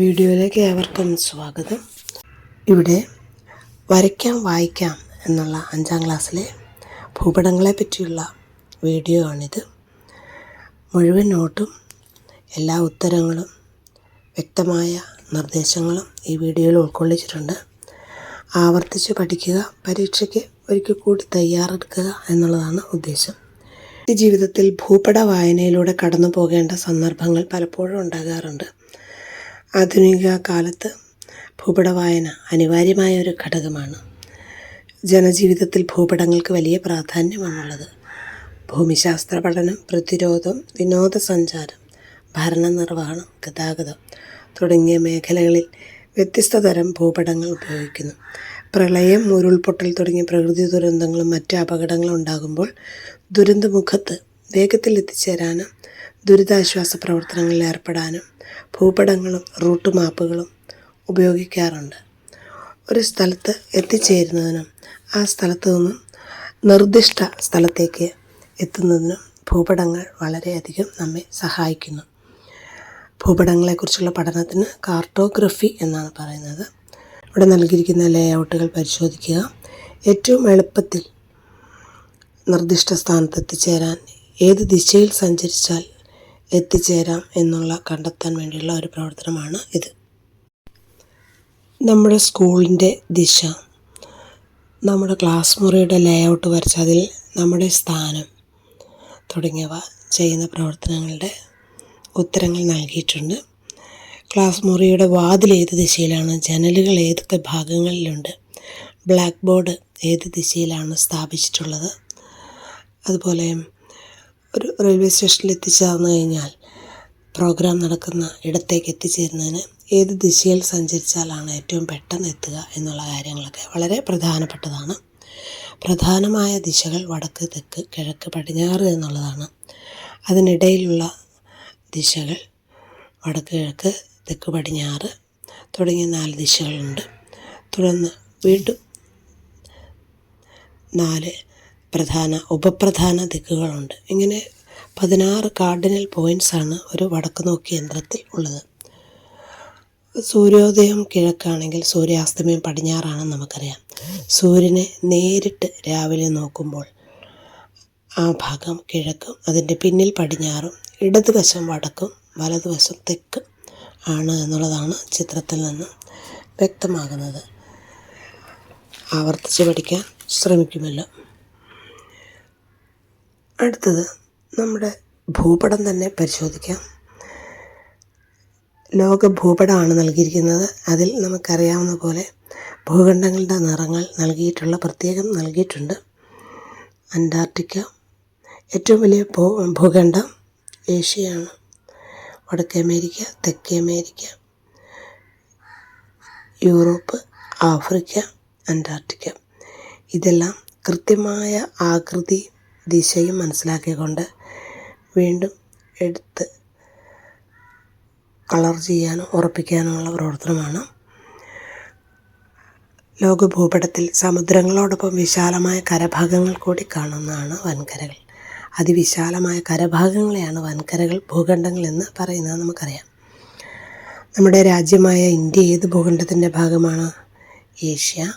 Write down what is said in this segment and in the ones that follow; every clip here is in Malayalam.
വീഡിയോയിലേക്ക് ഏവർക്കും സ്വാഗതം. ഇവിടെ വരയ്ക്കാം വായിക്കാം എന്നുള്ള അഞ്ചാം ക്ലാസ്സിലെ ഭൂപടങ്ങളെ പറ്റിയുള്ള വീഡിയോ ആണിത്. മുഴുവൻ നോട്ടും എല്ലാ ഉത്തരങ്ങളും വ്യക്തമായ നിർദ്ദേശങ്ങളും ഈ വീഡിയോയിൽ ഉൾക്കൊള്ളിച്ചിട്ടുണ്ട്. ആവർത്തിച്ച് പഠിക്കുക പരീക്ഷയ്ക്ക് ഒരിക്കൽ കൂടി തയ്യാറെടുക്കുക എന്നുള്ളതാണ് ഉദ്ദേശം. ജീവിതത്തിൽ ഭൂപട വായനയിലൂടെ കടന്നു പോകേണ്ട സന്ദർഭങ്ങൾ പലപ്പോഴും ഉണ്ടാകാറുണ്ട്. ആധുനിക കാലത്ത് ഭൂപട വായന അനിവാര്യമായ ഒരു ഘടകമാണ്. ജനജീവിതത്തിൽ ഭൂപടങ്ങൾക്ക് വലിയ പ്രാധാന്യമാണുള്ളത്. ഭൂമിശാസ്ത്ര പഠനം പ്രതിരോധം വിനോദസഞ്ചാരം ഭരണനിർവഹണം ഗതാഗതം തുടങ്ങിയ മേഖലകളിൽ വ്യത്യസ്ത തരം ഭൂപടങ്ങൾ ഉപയോഗിക്കുന്നു. പ്രളയം ഉരുൾപൊട്ടൽ തുടങ്ങിയ പ്രകൃതി ദുരന്തങ്ങളും മറ്റ് അപകടങ്ങളും ഉണ്ടാകുമ്പോൾ ദുരന്തമുഖത്ത് വേഗത്തിൽ എത്തിച്ചേരാനും ദുരിതാശ്വാസ പ്രവർത്തനങ്ങളിൽ ഏർപ്പെടാനും ഭൂപടങ്ങളും റൂട്ട് മാപ്പുകളും ഉപയോഗിക്കാറുണ്ട്. ഒരു സ്ഥലത്ത് എത്തിച്ചേരുന്നതിനും ആ സ്ഥലത്തു നിന്നും നിർദ്ദിഷ്ട സ്ഥലത്തേക്ക് എത്തുന്നതിനും ഭൂപടങ്ങൾ വളരെയധികം നമ്മെ സഹായിക്കുന്നു. ഭൂപടങ്ങളെക്കുറിച്ചുള്ള പഠനത്തിന് കാർട്ടോഗ്രഫി എന്നാണ് പറയുന്നത്. ഇവിടെ നൽകിയിരിക്കുന്ന ലേഔട്ടുകൾ പരിശോധിക്കുക. ഏറ്റവും എളുപ്പത്തിൽ നിർദ്ദിഷ്ട സ്ഥാനത്ത് എത്തിച്ചേരാൻ ഏത് ദിശയിൽ സഞ്ചരിച്ചാൽ എത്തിച്ചേരാം എന്നുള്ള കണ്ടെത്താൻ വേണ്ടിയുള്ള ഒരു പ്രവർത്തനമാണ് ഇത്. നമ്മുടെ സ്കൂളിന്റെ ദിശ. നമ്മുടെ ക്ലാസ് മുറിയുടെ ലേഔട്ട് വരച്ച് അതിൽ നമ്മുടെ സ്ഥാനം തുടങ്ങിയവ ചെയ്യുന്ന പ്രവർത്തനങ്ങളുടെ ഉത്തരങ്ങൾ നൽകിയിട്ടുണ്ട്. ക്ലാസ് മുറിയുടെ വാതിൽ ഏത് ദിശയിലാണ് ജനലുകൾ ഏതൊക്കെ ഭാഗങ്ങളിലുണ്ട് ബ്ലാക്ക് ബോർഡ് ഏത് ദിശയിലാണ് സ്ഥാപിച്ചിട്ടുള്ളത് അതുപോലെ ഒരു റെയിൽവേ സ്റ്റേഷനിൽ എത്തിച്ചേർന്നു കഴിഞ്ഞാൽ പ്രോഗ്രാം നടക്കുന്ന ഇടത്തേക്ക് എത്തിച്ചേരുന്നതിന് ഏത് ദിശയിൽ സഞ്ചരിച്ചാലാണ് ഏറ്റവും പെട്ടെന്ന് എത്തുക എന്നുള്ള കാര്യങ്ങളൊക്കെ വളരെ പ്രധാനപ്പെട്ടതാണ്. പ്രധാനമായ ദിശകൾ വടക്ക് തെക്ക് കിഴക്ക് പടിഞ്ഞാറ് എന്നുള്ളതാണ്. അതിനിടയിലുള്ള ദിശകൾ വടക്ക് കിഴക്ക് തെക്ക് പടിഞ്ഞാറ് തുടങ്ങിയ നാല് ദിശകളുണ്ട്. തുടർന്ന് വീണ്ടും നാല് പ്രധാന ഉപപ്രധാന ദിക്കുകളുണ്ട്. ഇങ്ങനെ പതിനാറ് കാർഡിനൽ പോയിന്റ്സാണ് ഒരു വടക്ക് നോക്കി യന്ത്രത്തിൽ ഉള്ളത്. സൂര്യോദയം കിഴക്കാണെങ്കിൽ സൂര്യാസ്തമയം പടിഞ്ഞാറാണെന്ന് നമുക്കറിയാം. സൂര്യനെ നേരിട്ട് രാവിലെ നോക്കുമ്പോൾ ആ ഭാഗം കിഴക്കും അതിന്റെ പിന്നിൽ പടിഞ്ഞാറും ഇടതുവശം വടക്കും വലതുവശം തെക്കും ആണ് എന്നുള്ളതാണ് ചിത്രത്തിൽ നിന്ന് വ്യക്തമാകുന്നത്. ആവർത്തിച്ച് പഠിക്കാൻ ശ്രമിക്കുമല്ലോ. അടുത്തത് നമ്മുടെ ഭൂപടം തന്നെ പരിശോധിക്കാം. ലോക ഭൂപടമാണ് നൽകിയിരിക്കുന്നത്. അതിൽ നമുക്കറിയാവുന്ന പോലെ ഭൂഖണ്ഡങ്ങളുടെ നിറങ്ങൾ നൽകിയിട്ടുള്ള പ്രത്യേകം നൽകിയിട്ടുണ്ട്. അന്റാർട്ടിക്ക ഏറ്റവും വലിയ ഭൂ ഭൂഖണ്ഡം ഏഷ്യയാണ്. വടക്കേ അമേരിക്ക തെക്കേ അമേരിക്ക യൂറോപ്പ് ആഫ്രിക്ക അന്റാർട്ടിക്ക. ഇതെല്ലാം കൃത്യമായ ആകൃതി ദിശയും മനസ്സിലാക്കിക്കൊണ്ട് വീണ്ടും എടുത്ത് കളർ ചെയ്യാനും ഉറപ്പിക്കാനുമുള്ള പ്രവർത്തനമാണ്. ലോക ഭൂപടത്തിൽ സമുദ്രങ്ങളോടൊപ്പം വിശാലമായ കരഭാഗങ്ങൾ കൂടി കാണുന്നതാണ് വൻകരകൾ. അതിവിശാലമായ കരഭാഗങ്ങളെയാണ് വൻകരകൾ ഭൂഖണ്ഡങ്ങൾ എന്ന് പറയുന്നത് നമുക്കറിയാം. നമ്മുടെ രാജ്യമായ ഇന്ത്യ ഏത് ഭൂഖണ്ഡത്തിന്റെ ഭാഗമാണ്? ഏഷ്യ.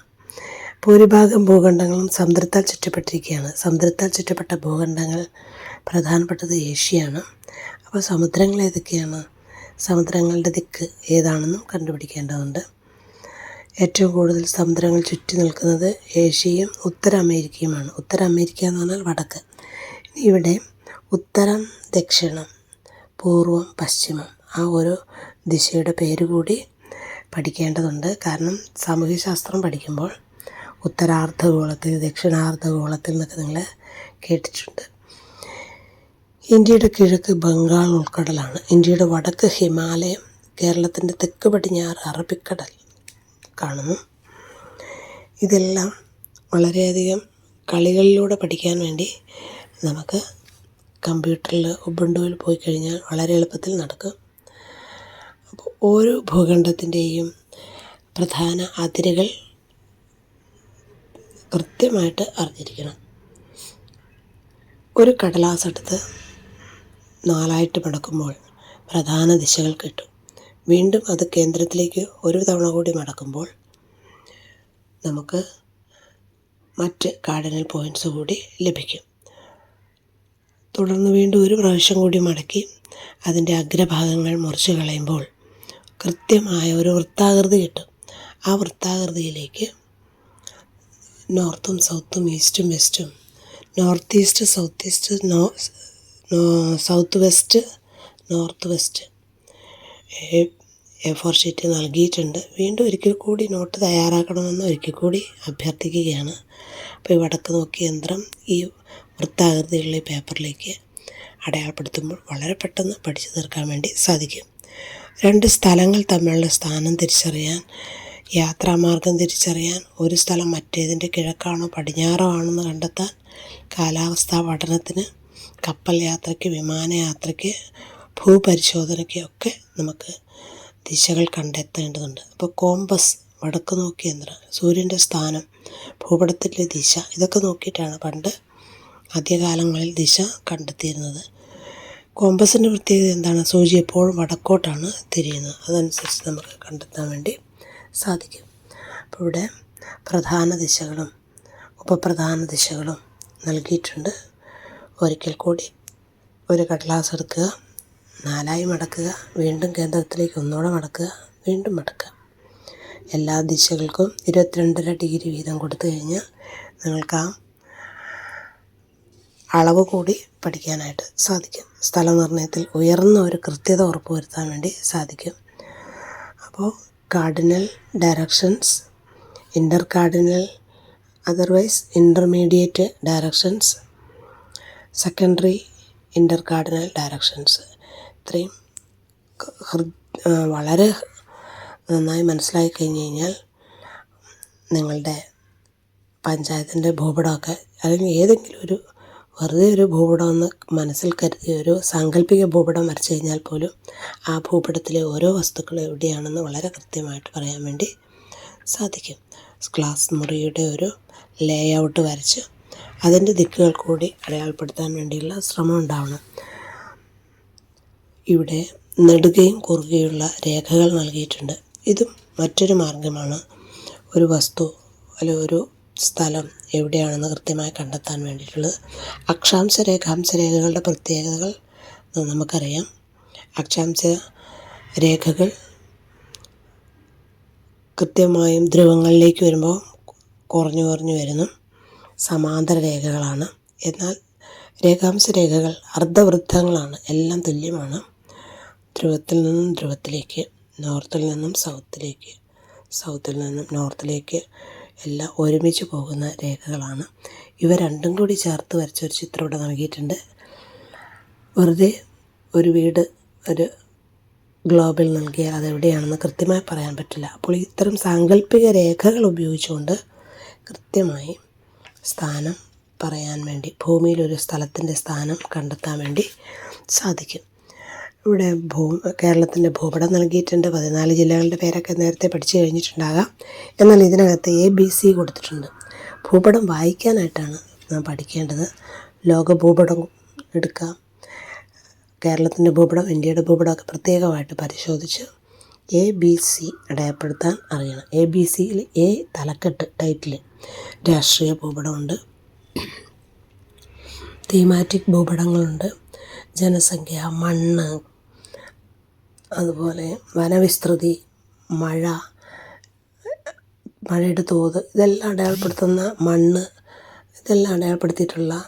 ഭൂരിഭാഗം ഭൂഖണ്ഡങ്ങളും സമുദ്രത്താൽ ചുറ്റപ്പെട്ടിരിക്കുകയാണ്. സമുദ്രത്താൽ ചുറ്റപ്പെട്ട ഭൂഖണ്ഡങ്ങൾ പ്രധാനപ്പെട്ടത് ഏഷ്യയാണ്. അപ്പോൾ സമുദ്രങ്ങൾ ഏതൊക്കെയാണ്? സമുദ്രങ്ങളുടെ ദിക്ക് ഏതാണെന്നും കണ്ടുപിടിക്കേണ്ടതുണ്ട്. ഏറ്റവും കൂടുതൽ സമുദ്രങ്ങൾ ചുറ്റി നിൽക്കുന്നത് ഏഷ്യയും ഉത്തര അമേരിക്കയുമാണ് ഉത്തര അമേരിക്ക എന്ന് പറഞ്ഞാൽ വടക്ക്. ഇവിടെ ഉത്തരം ദക്ഷിണം പൂർവം പശ്ചിമം. ആ ഒരു ദിശയുടെ പേര് കൂടി പഠിക്കേണ്ടതുണ്ട്. കാരണം സാമൂഹ്യശാസ്ത്രം പഠിക്കുമ്പോൾ ഉത്തരാർദ്ധഗോളത്തിൽ ദക്ഷിണാർദ്ധഗോളത്തിൽ എന്നൊക്കെ നിങ്ങൾ കേട്ടിട്ടുണ്ട്. ഇന്ത്യയുടെ കിഴക്ക് ബംഗാൾ ഉൾക്കടലാണ്. ഇന്ത്യയുടെ വടക്ക് ഹിമാലയം കേരളത്തിന്റെ തെക്ക് പടിഞ്ഞാറ് അറബിക്കടൽ കാണുന്നു. ഇതെല്ലാം വളരെയധികം കളികളിലൂടെ പഠിക്കാൻ വേണ്ടി നമുക്ക് കമ്പ്യൂട്ടറിൽ ഉബുണ്ടുവിൽ പോയി കഴിഞ്ഞാൽ വളരെ എളുപ്പത്തിൽ നടക്കും. അപ്പോൾ ഓരോ ഭൂഖണ്ഡത്തിന്റെയും പ്രധാന അതിരുകൾ കൃത്യമായിട്ട് അറിഞ്ഞിരിക്കണം. ഒരു കടലാസ് എടുത്ത് നാലായിട്ട് മടക്കുമ്പോൾ പ്രധാന ദിശകൾ കിട്ടും. വീണ്ടും അത് കേന്ദ്രത്തിലേക്ക് ഒരു തവണ കൂടി മടക്കുമ്പോൾ നമുക്ക് മറ്റ് കാർഡിനൽ പോയിന്റ്സ് കൂടി ലഭിക്കും. തുടർന്ന് വീണ്ടും ഒരു പ്രാവശ്യം കൂടി മടക്കി അതിന്റെ അഗ്രഭാഗങ്ങൾ മുറിച്ച് കളയുമ്പോൾ കൃത്യമായ ഒരു വൃത്താകൃതി കിട്ടും. ആ വൃത്താകൃതിയിലേക്ക് നോർത്തും സൗത്തും ഈസ്റ്റും വെസ്റ്റും. North east south east south west north west. A four sheet നൽകിയിട്ടുണ്ട്. വീണ്ടും ഒരിക്കൽ കൂടി നോട്ട് തയ്യാറാക്കണമെന്ന് ഒരിക്കൽ കൂടി അഭ്യർത്ഥിക്കുകയാണ്. അപ്പോൾ ഈ വടക്ക് നോക്കിയ യന്ത്രം ഈ വൃത്താകൃതിയുള്ള ഈ പേപ്പറിലേക്ക് അടയാളപ്പെടുത്തുമ്പോൾ വളരെ പെട്ടെന്ന് പഠിച്ചു തീർക്കാൻ വേണ്ടി സാധിക്കും. രണ്ട് സ്ഥലങ്ങൾ തമ്മിലുള്ള സ്ഥാനം തിരിച്ചറിയാൻ യാത്രാമാർഗം തിരിച്ചറിയാൻ ഒരു സ്ഥലം മറ്റേതിന്റെ കിഴക്കാണോ പടിഞ്ഞാറോ ആണെന്ന് കണ്ടെത്താൻ കാലാവസ്ഥാ പഠനത്തിന് കപ്പൽ യാത്രയ്ക്ക് വിമാനയാത്രയ്ക്ക് ഭൂപരിശോധനയ്ക്ക് ഒക്കെ നമുക്ക് ദിശകൾ കണ്ടെത്തേണ്ടതുണ്ട്. അപ്പോൾ കോമ്പസ് വടക്ക് നോക്കി യന്ത്രം സൂര്യന്റെ സ്ഥാനം ഭൂപടത്തിലെ ദിശ ഇതൊക്കെ നോക്കിയിട്ടാണ് പണ്ട് ആദ്യകാലങ്ങളിൽ ദിശ കണ്ടെത്തിയിരുന്നത്. കോമ്പസിന്റെ പ്രത്യേകത എന്താണ്? സൂചി എപ്പോഴും വടക്കോട്ടാണ് തിരിയുന്നത്. അതനുസരിച്ച് നമുക്ക് കണ്ടെത്താൻ വേണ്ടി സാധിക്കും. അപ്പോൾ ഇവിടെ പ്രധാന ദിശകളും ഉപപ്രധാന ദിശകളും നൽകിയിട്ടുണ്ട്. ഒരിക്കൽ കൂടി ഒരു കടലാസ് എടുക്കുക നാലായി മടക്കുക വീണ്ടും കേന്ദ്രത്തിലേക്ക് ഒന്നുകൂടെ മടക്കുക വീണ്ടും മടക്കുക. എല്ലാ ദിശകൾക്കും ഇരുപത്തിരണ്ടര ഡിഗ്രി വീതം കൊടുത്തു കഴിഞ്ഞാൽ നിങ്ങൾക്ക് ആ അളവ് കൂടി പഠിക്കാനായിട്ട് സാധിക്കും. സ്ഥലനിർണയത്തിൽ ഉയർന്ന ഒരു കൃത്യത ഉറപ്പുവരുത്താൻ വേണ്ടി സാധിക്കും. അപ്പോൾ inter cardinal otherwise intermediate directions secondary inter cardinal directions ഇത്രയും വളരെ നന്നായി മനസ്സിലാക്കി കഴിഞ്ഞ് കഴിഞ്ഞാൽ നിങ്ങളുടെ പഞ്ചായത്തിന്റെ ഭൂപടമൊക്കെ അല്ലെങ്കിൽ ഏതെങ്കിലും ഒരു വെറുതെ ഒരു ഭൂപടം മനസ്സിൽ കരുതി ഒരു സാങ്കല്പിക ഭൂപടം വരച്ചു കഴിഞ്ഞാൽ പോലും ആ ഭൂപടത്തിലെ ഓരോ വസ്തുക്കളും എവിടെയാണെന്ന് വളരെ കൃത്യമായിട്ട് പറയാൻ വേണ്ടി സാധിക്കും. ക്ലാസ് മുറിയുടെ ഒരു ലേ ഔട്ട് വരച്ച് അതിന്റെ ദിക്കുകൾ കൂടി അടയാളപ്പെടുത്താൻ വേണ്ടിയുള്ള ശ്രമം ഉണ്ടാവണം. ഇവിടെ നെടുകയും കുറുകയുള്ള രേഖകൾ നൽകിയിട്ടുണ്ട്. ഇതും മറ്റൊരു മാർഗമാണ്. ഒരു വസ്തു അല്ലെ ഒരു സ്ഥലം എവിടെയാണെന്ന് കൃത്യമായി കണ്ടെത്താൻ വേണ്ടിയിട്ടുള്ളത്. അക്ഷാംശ രേഖാംശ രേഖകളുടെ പ്രത്യേകതകൾ നമുക്കറിയാം. അക്ഷാംശ രേഖകൾ കൃത്യമായും ധ്രുവങ്ങളിലേക്ക് വരുമ്പോൾ കുറഞ്ഞു കുറഞ്ഞു വരുന്നു സമാന്തര രേഖകളാണ്. എന്നാൽ രേഖാംശ രേഖകൾ അർദ്ധവൃത്തങ്ങളാണ്. എല്ലാം തുല്യമാണ്. ധ്രുവത്തിൽ നിന്നും ധ്രുവത്തിലേക്ക് നോർത്തിൽ നിന്നും സൗത്തിലേക്ക് സൗത്തിൽ നിന്നും നോർത്തിലേക്ക് എല്ലാം ഒരുമിച്ച് പോകുന്ന രേഖകളാണ്. ഇവ രണ്ടും കൂടി ചേർത്ത് വരച്ച ഒരു ചിത്രം ഇവിടെ നൽകിയിട്ടുണ്ട്. വെറുതെ ഒരു വീട് ഒരു ഗ്ലോബിൽ നൽകിയാൽ അതെവിടെയാണെന്ന് കൃത്യമായി പറയാൻ പറ്റില്ല. അപ്പോൾ ഇത്തരം സാങ്കല്പിക രേഖകൾ ഉപയോഗിച്ചുകൊണ്ട് കൃത്യമായി സ്ഥാനം പറയാൻ വേണ്ടി ഭൂമിയിലൊരു സ്ഥലത്തിന്റെ സ്ഥാനം കണ്ടെത്താൻ വേണ്ടി സാധിക്കും. ഇവിടെ ഭൂ കേരളത്തിന്റെ ഭൂപടം നൽകിയിട്ടുണ്ട്. പതിനാല് ജില്ലകളുടെ പേരൊക്കെ നേരത്തെ പഠിച്ചു കഴിഞ്ഞിട്ടുണ്ടാകാം. എന്നാൽ ഇതിനകത്ത് എ ബി സി കൊടുത്തിട്ടുണ്ട്. ഭൂപടം വായിക്കാനായിട്ടാണ് നാം പഠിക്കേണ്ടത്. ലോക ഭൂപടം എടുക്കാം. കേരളത്തിന്റെ ഭൂപടം ഇന്ത്യയുടെ ഭൂപടമൊക്കെ പ്രത്യേകമായിട്ട് പരിശോധിച്ച് എ ബി സി അടയപ്പെടുത്താൻ അറിയണം. എ ബി സിയിൽ എ തലക്കെട്ട് ടൈറ്റിൽ രാഷ്ട്രീയ ഭൂപടമുണ്ട്. തീമാറ്റിക് ഭൂപടങ്ങളുണ്ട്. ജനസംഖ്യ മണ്ണ് അതുപോലെ വനവിസ്തൃതി മഴ മഴയുടെ തോത് ഇതെല്ലാം അടയാളപ്പെടുത്തുന്ന മണ്ണ് ഇതെല്ലാം അടയാളപ്പെടുത്തിയിട്ടുള്ള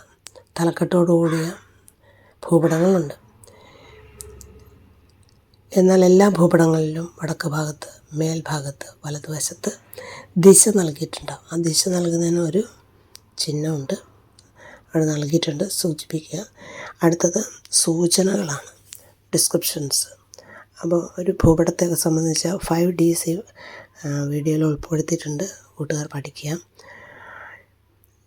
തലക്കെട്ടോടു കൂടിയ ഭൂപടങ്ങളുണ്ട്. എന്നാൽ എല്ലാ ഭൂപടങ്ങളിലും വടക്ക് ഭാഗത്ത് മേൽഭാഗത്ത് വലതുവശത്ത് ദിശ നൽകിയിട്ടുണ്ടാവും ആ ദിശ നൽകുന്നതിന് ഒരു ചിഹ്നമുണ്ട്. അവിടെ നൽകിയിട്ടുണ്ട്. സൂചിപ്പിക്കുക. അടുത്തത് സൂചനകളാണ്. ഡിസ്ക്രിപ്ഷൻസ് അപ്പോൾ ഒരു ഭൂപടത്തെ സംബന്ധിച്ച ഫൈവ് ഡി സി വീഡിയോയിൽ ഉൾപ്പെടുത്തിയിട്ടുണ്ട്. കൂട്ടുകാർ പഠിക്കുക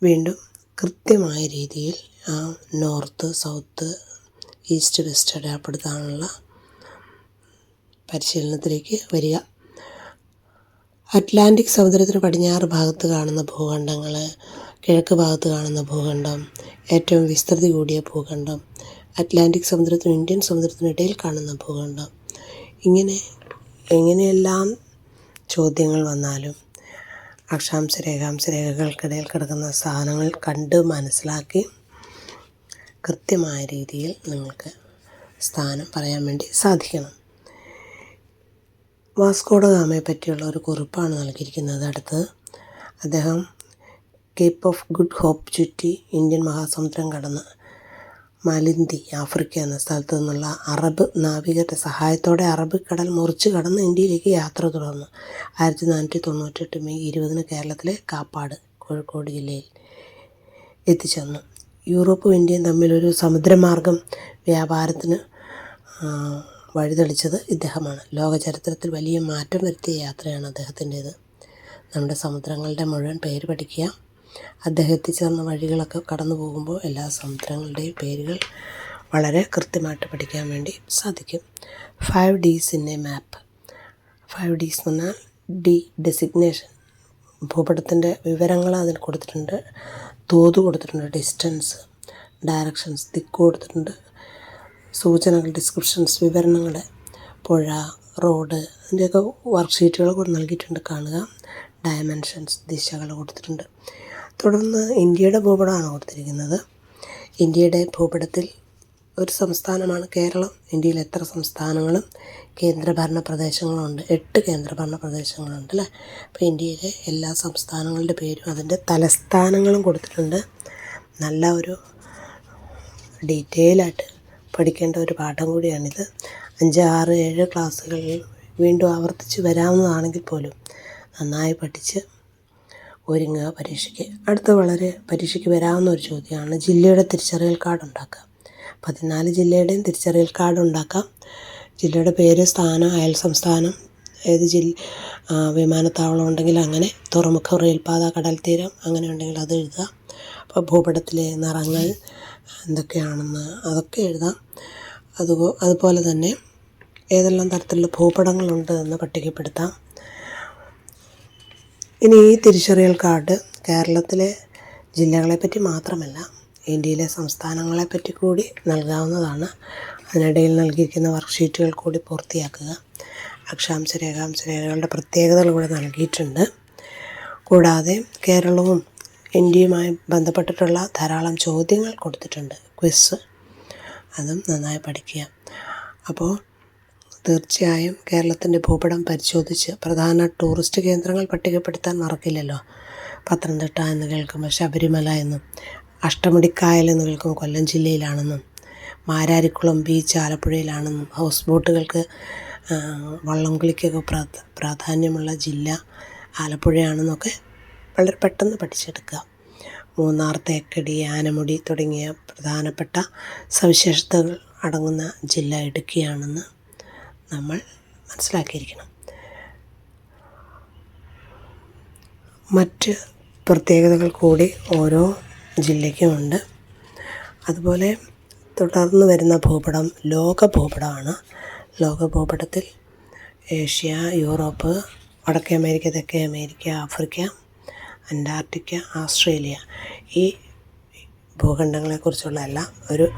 വീണ്ടും കൃത്യമായ രീതിയിൽ നോർത്ത് സൗത്ത് ഈസ്റ്റ് വെസ്റ്റ് അടയാളപ്പെടുത്താനുള്ള പരിശീലനത്തിലേക്ക് വരിക. അറ്റ്ലാന്റിക് സമുദ്രത്തിന് പടിഞ്ഞാറ് ഭാഗത്ത് കാണുന്ന ഭൂഖണ്ഡങ്ങൾ കിഴക്ക് ഭാഗത്ത് കാണുന്ന ഭൂഖണ്ഡം ഏറ്റവും വിസ്തൃതി കൂടിയ ഭൂഖണ്ഡം അറ്റ്ലാന്റിക് സമുദ്രത്തിനും ഇന്ത്യൻ സമുദ്രത്തിനും ഇടയിൽ കാണുന്ന ഭൂഖണ്ഡം. ഇങ്ങനെ എങ്ങനെയെല്ലാം ചോദ്യങ്ങൾ വന്നാലും അക്ഷാംശ രേഖാംശ രേഖകൾക്കിടയിൽ കിടക്കുന്ന സാധനങ്ങൾ കണ്ട് മനസ്സിലാക്കി കൃത്യമായ രീതിയിൽ നിങ്ങൾക്ക് സ്ഥാനം പറയാൻ വേണ്ടി സാധിക്കണം. വാസ്കോഡ ഗാമയെ പറ്റിയുള്ള ഒരു കുറിപ്പാണ് നൽകിയിരിക്കുന്നത്. അടുത്ത് അദ്ദേഹം കേപ്പ് ഓഫ് ഗുഡ് ഹോപ്പ് ചുറ്റി ഇന്ത്യൻ മഹാസമുദ്രം കടന്ന് മലിന്തി ആഫ്രിക്ക എന്ന സ്ഥലത്തു നിന്നുള്ള അറബ് നാവികരുടെ സഹായത്തോടെ അറബിക്കടൽ മുറിച്ച് കടന്ന് ഇന്ത്യയിലേക്ക് യാത്ര തുടർന്നു. ആയിരത്തി നാനൂറ്റി തൊണ്ണൂറ്റെട്ട് മെയ് ഇരുപതിന് കേരളത്തിലെ കാപ്പാട് കോഴിക്കോട് ജില്ലയിൽ എത്തിച്ചേർന്നു. യൂറോപ്പും ഇന്ത്യയും തമ്മിലൊരു സമുദ്രമാർഗം വ്യാപാരത്തിന് വഴിതെളിച്ചത് ഇദ്ദേഹമാണ്. ലോകചരിത്രത്തിൽ വലിയ മാറ്റം വരുത്തിയ യാത്രയാണ് അദ്ദേഹത്തിന്റേത്. നമ്മുടെ സമുദ്രങ്ങളുടെ മുഴുവൻ പേര് പഠിക്കുക അദ്ദേഹം എത്തിച്ചേർന്ന വഴികളൊക്കെ കടന്നു പോകുമ്പോൾ എല്ലാ സമുദ്രങ്ങളുടെയും പേരുകൾ വളരെ കൃത്യമായിട്ട് പഠിക്കാൻ വേണ്ടി സാധിക്കും. Five Ds in a map. Five Ds എന്ന് പറഞ്ഞാൽ ഡി ഡെസിഗ്നേഷൻ. ഭൂപടത്തിന്റെ വിവരങ്ങൾ അതിൽ കൊടുത്തിട്ടുണ്ട്. തോത് കൊടുത്തിട്ടുണ്ട് ഡിസ്റ്റൻസ് ഡയറക്ഷൻസ് ദിക്ക് കൊടുത്തിട്ടുണ്ട്. സൂചനകൾ ഡിസ്ക്രിപ്ഷൻസ് വിവരണങ്ങൾ പുഴ റോഡ് അതിന്റെയൊക്കെ വർക്ക്ഷീറ്റുകൾ നൽകിയിട്ടുണ്ട് കാണുക. ഡയമെൻഷൻസ് ദിശകൾ കൊടുത്തിട്ടുണ്ട്. തുടർന്ന് ഇന്ത്യയുടെ ഭൂപടമാണ് കൊടുത്തിരിക്കുന്നത്. ഇന്ത്യയുടെ ഭൂപടത്തിൽ ഒരു സംസ്ഥാനമാണ് കേരളം. ഇന്ത്യയിൽ എത്ര സംസ്ഥാനങ്ങളും കേന്ദ്രഭരണ പ്രദേശങ്ങളുണ്ട്? എട്ട് കേന്ദ്രഭരണ പ്രദേശങ്ങളുണ്ട് അല്ലേ? അപ്പോൾ ഇന്ത്യയിലെ എല്ലാ സംസ്ഥാനങ്ങളുടെ പേരും അതിന്റെ തലസ്ഥാനങ്ങളും കൊടുത്തിട്ടുണ്ട്. നല്ല ഒരു ഡീറ്റെയിലായിട്ട് പഠിക്കേണ്ട ഒരു പാഠം കൂടിയാണിത്. അഞ്ച് ആറ് ഏഴ് ക്ലാസ്സുകളിൽ വീണ്ടും ആവർത്തിച്ച് വരാവുന്നതാണെങ്കിൽ പോലും നന്നായി പഠിച്ച് ഒരുങ്ങുക പരീക്ഷയ്ക്ക്. അടുത്ത വളരെ പരീക്ഷയ്ക്ക് വരാവുന്ന ഒരു ചോദ്യമാണ് ജില്ലയുടെ തിരിച്ചറിയൽ കാർഡ് ഉണ്ടാക്കുക. പതിനാല് ജില്ലയുടെയും തിരിച്ചറിയൽ കാർഡ് ഉണ്ടാക്കാം ജില്ലയുടെ പേര് സ്ഥാനം അയൽ സംസ്ഥാനം ഏത് ജില്ല വിമാനത്താവളം ഉണ്ടെങ്കിൽ അങ്ങനെ തുറമുഖം റെയിൽപാത കടൽ തീരം അങ്ങനെ ഉണ്ടെങ്കിൽ അത് എഴുതുക. അപ്പോൾ ഭൂപടത്തിലെ നിറങ്ങൾ എന്തൊക്കെയാണെന്ന് അതൊക്കെ എഴുതാം. അതുപോ അതുപോലെ തന്നെ ഏതെല്ലാം തരത്തിലുള്ള ഭൂപടങ്ങളുണ്ട് എന്ന് പട്ടികപ്പെടുത്താം. ഇനി ഈ തിരിച്ചറിയൽ കാർഡ് കേരളത്തിലെ ജില്ലകളെപ്പറ്റി മാത്രമല്ല ഇന്ത്യയിലെ സംസ്ഥാനങ്ങളെപ്പറ്റി കൂടി നൽകാവുന്നതാണ്. അതിനിടയിൽ നൽകിയിരിക്കുന്ന വർക്ക്ഷീറ്റുകൾ കൂടി പൂർത്തിയാക്കുക. അക്ഷാംശ രേഖാംശ രേഖകളുടെ പ്രത്യേകതകൾ കൂടെ നൽകിയിട്ടുണ്ട്. കൂടാതെ കേരളവും ഇന്ത്യയുമായി ബന്ധപ്പെട്ടിട്ടുള്ള ധാരാളം ചോദ്യങ്ങൾ കൊടുത്തിട്ടുണ്ട്. ക്വിസ് അതും നന്നായി പഠിക്കുക. അപ്പോൾ തീർച്ചയായും കേരളത്തിന്റെ ഭൂപടം പരിശോധിച്ച് പ്രധാന ടൂറിസ്റ്റ് കേന്ദ്രങ്ങൾ പട്ടികപ്പെടുത്താൻ മറക്കില്ലല്ലോ. പത്തനംതിട്ട എന്ന് കേൾക്കുമ്പോൾ ശബരിമല എന്നും അഷ്ടമുടിക്കായൽ എന്ന് കേൾക്കുമ്പോൾ കൊല്ലം ജില്ലയിലാണെന്നും മാരാരിക്കുളം ബീച്ച് ആലപ്പുഴയിലാണെന്നും ഹൗസ് ബോട്ടുകൾക്ക് വള്ളം കളിക്കൊക്കെ പ്രാധാന്യമുള്ള ജില്ല ആലപ്പുഴയാണെന്നൊക്കെ വളരെ പെട്ടെന്ന് പഠിച്ചെടുക്കുക. മൂന്നാർ തേക്കടി ആനമുടി തുടങ്ങിയ പ്രധാനപ്പെട്ട സവിശേഷതകൾ അടങ്ങുന്ന ജില്ല ഇടുക്കിയാണെന്ന് നമ്മൾ മനസ്സിലാക്കിയിരിക്കണം. മറ്റ് പ്രത്യേകതകൾ കൂടി ഓരോ ജില്ലയ്ക്കുമുണ്ട് അതുപോലെ തുടർന്ന് വരുന്ന ഭൂപടം ലോക ഭൂപടമാണ്. ലോക ഭൂപടത്തിൽ ഏഷ്യ യൂറോപ്പ് വടക്കേ അമേരിക്ക തെക്കേ അമേരിക്ക ആഫ്രിക്ക അന്റാർട്ടിക്ക ഓസ്ട്രേലിയ ഈ ഭൂഖണ്ഡങ്ങളെക്കുറിച്ചുള്ള എല്ലാം ഒരു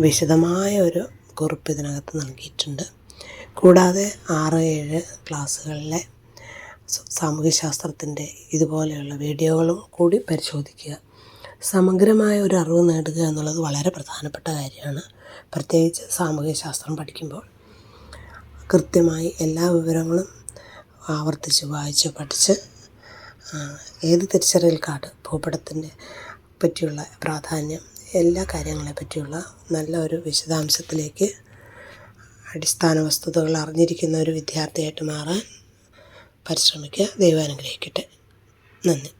വിശദമായ ഒരു കുറിപ്പ് ഇതിനകത്ത് നൽകിയിട്ടുണ്ട്. കൂടാതെ ആറ് ഏഴ് ക്ലാസ്സുകളിലെ സാമൂഹ്യശാസ്ത്രത്തിന്റെ ഇതുപോലെയുള്ള വീഡിയോകളും കൂടി പരിശോധിക്കുക. സമഗ്രമായ ഒരു അറിവ് നേടുക എന്നുള്ളത് വളരെ പ്രധാനപ്പെട്ട കാര്യമാണ്. പ്രത്യേകിച്ച് സാമൂഹ്യശാസ്ത്രം പഠിക്കുമ്പോൾ കൃത്യമായി എല്ലാ വിവരങ്ങളും ആവർത്തിച്ച് വായിച്ച് പഠിച്ച് ഏത് തിരിച്ചറിയൽ കാർഡ് ഭൂപടത്തിന്റെ പറ്റിയുള്ള പ്രാധാന്യം എല്ലാ കാര്യങ്ങളെ പറ്റിയുള്ള നല്ല ഒരു വിശദാംശത്തിലേക്ക് അടിസ്ഥാന വസ്തുതകൾ അറിഞ്ഞിരിക്കുന്ന ഒരു വിദ്യാർത്ഥിയായിട്ട് മാറാൻ പരിശ്രമിക്കുക. ദൈവം അനുഗ്രഹിക്കട്ടെ. നന്ദി.